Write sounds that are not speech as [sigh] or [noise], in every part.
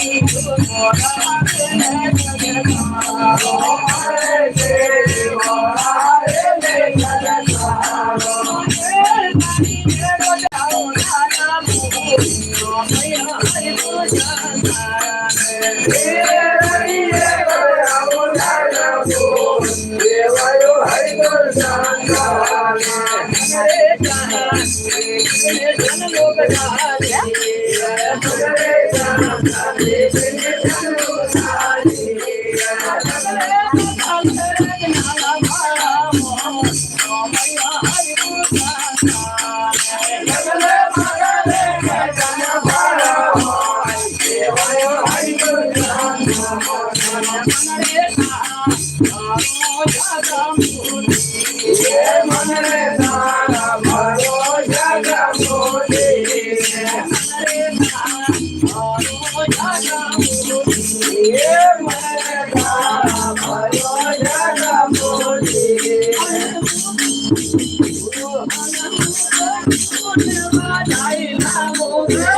Thank you. Gracias. [laughs] Yeah.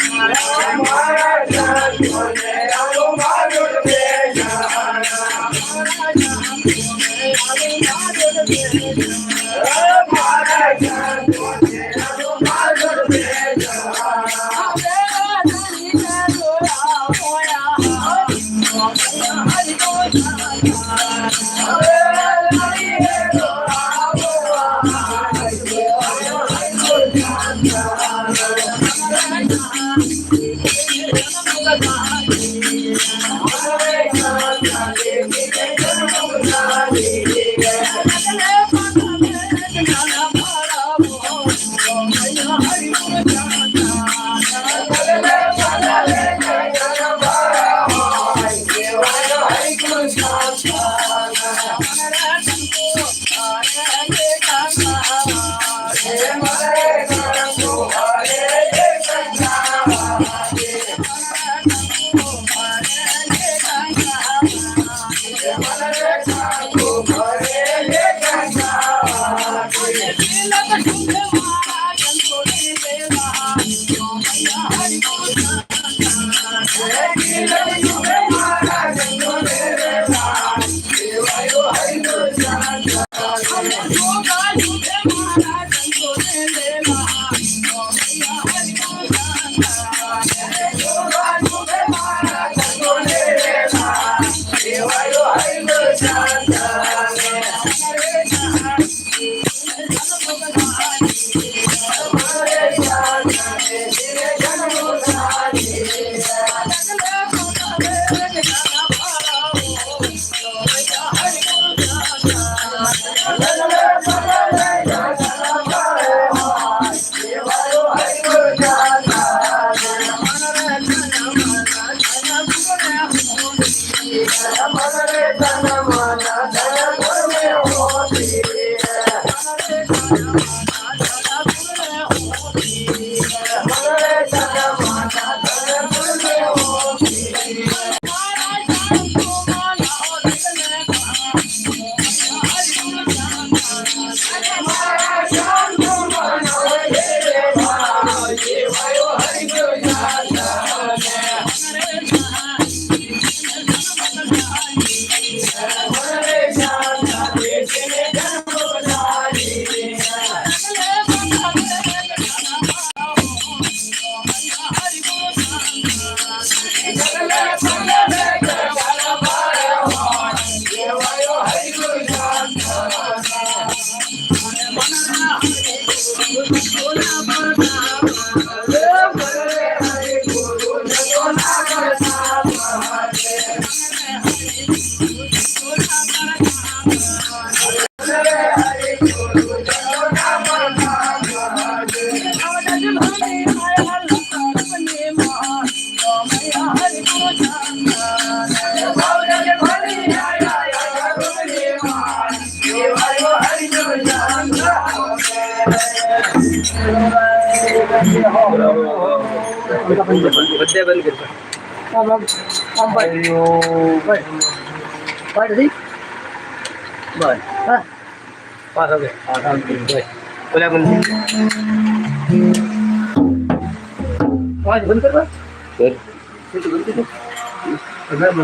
Thank you. Thank you.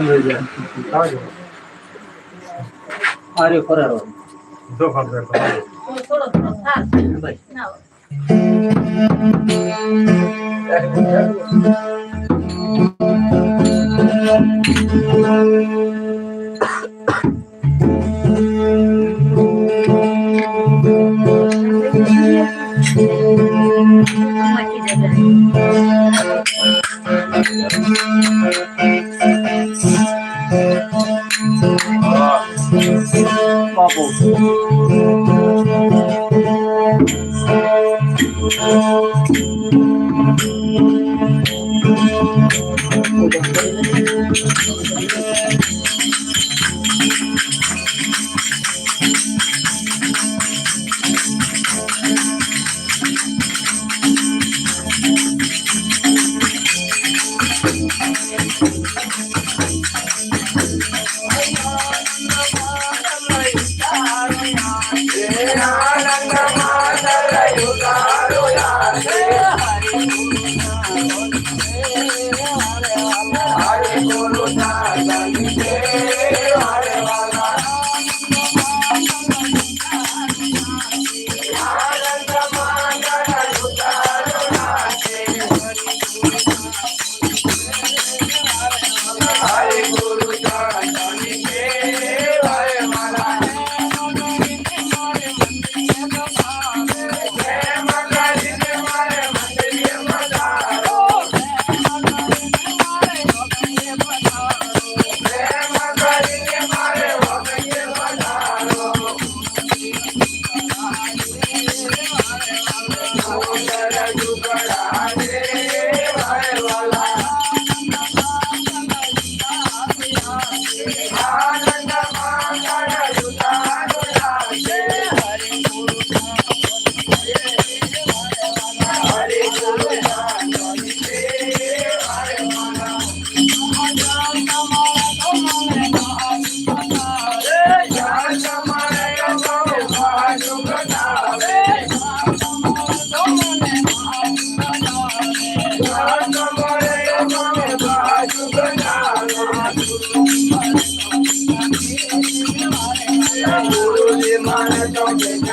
થઈ જાય અવાજ આરે ફરારો જો ફરારો થોડો થોડો થાક Bubbles. Oh.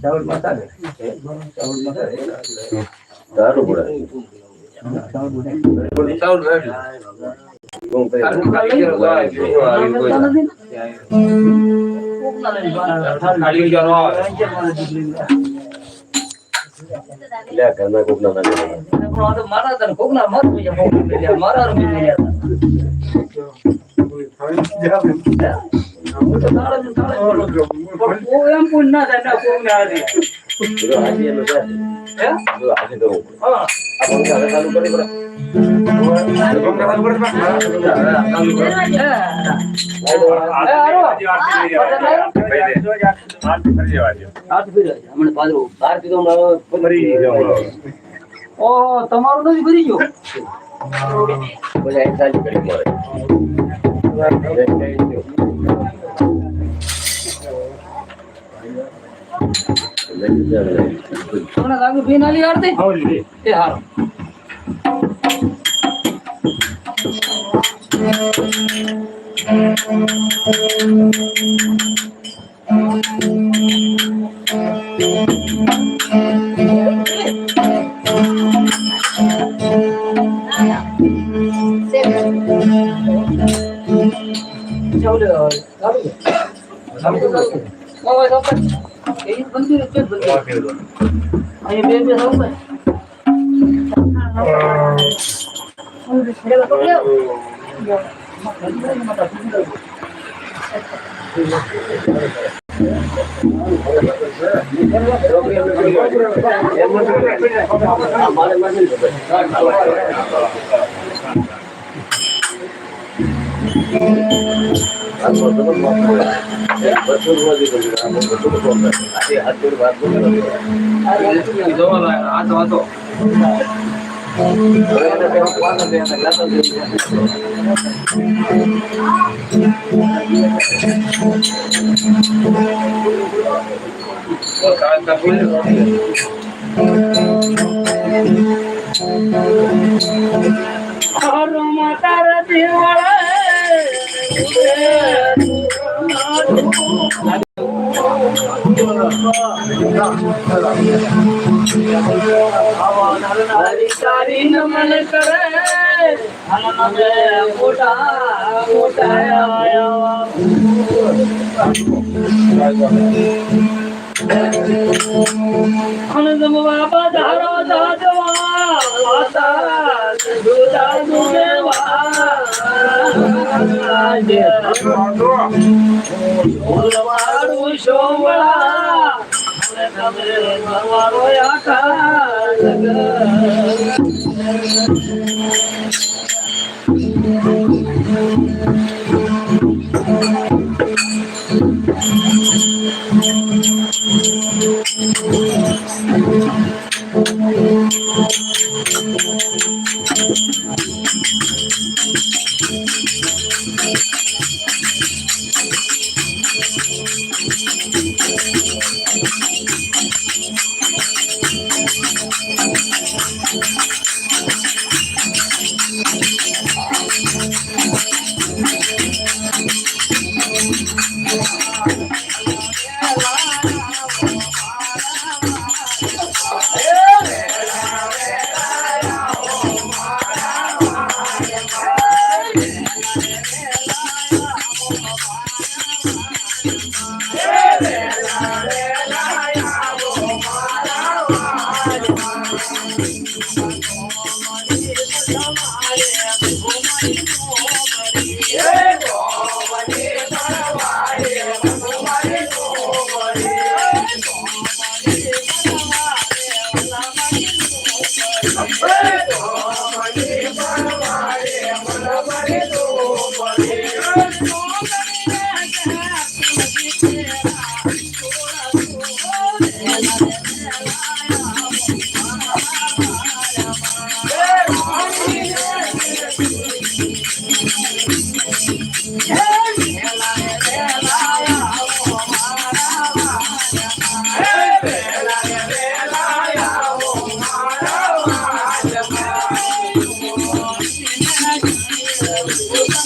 Chao, el matar. Chao, el matar. ને. ના સરે મારા એમ કોઈ ના થાય ના કોઈને ઓહો, તમારું નથી ભરી ગયો બધા ભી નાલી આરતી એ હારો ચાલો ચાલો ચાલો તો ચાલો મોબાઈલ ઓપન એ બંધી છે બંધી અહીંયા બે બે સૌ ને Harum matar નમન કરે હનુમતે મોટા મોટા આયા બાબા ધારો દાદવા માતા જુદા. જુદેવા બોલવાડું તમે તમારો આખા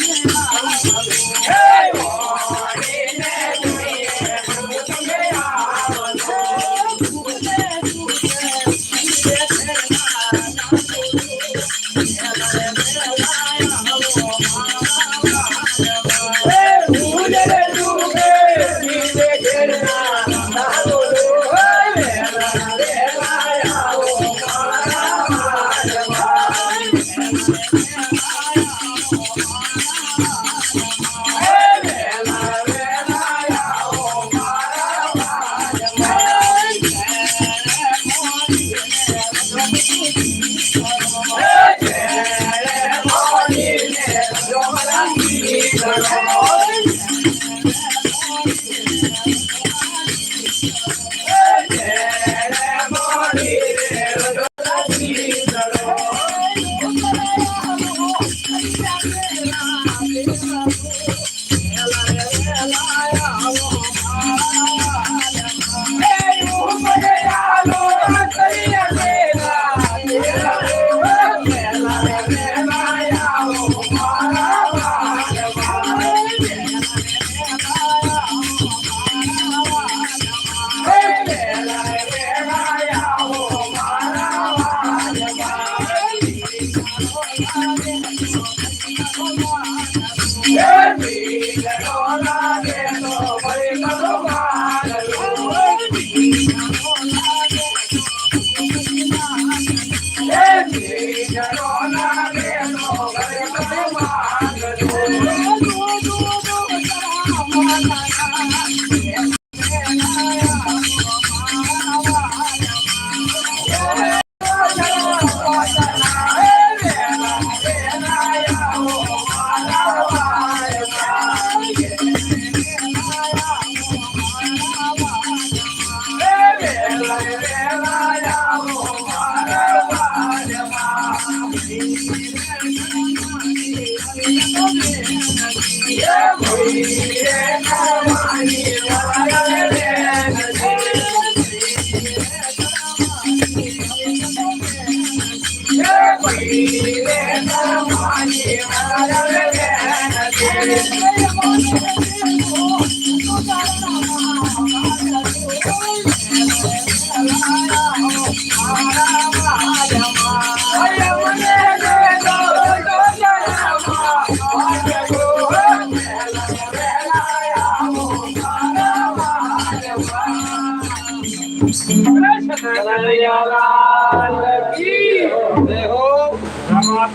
Yeah.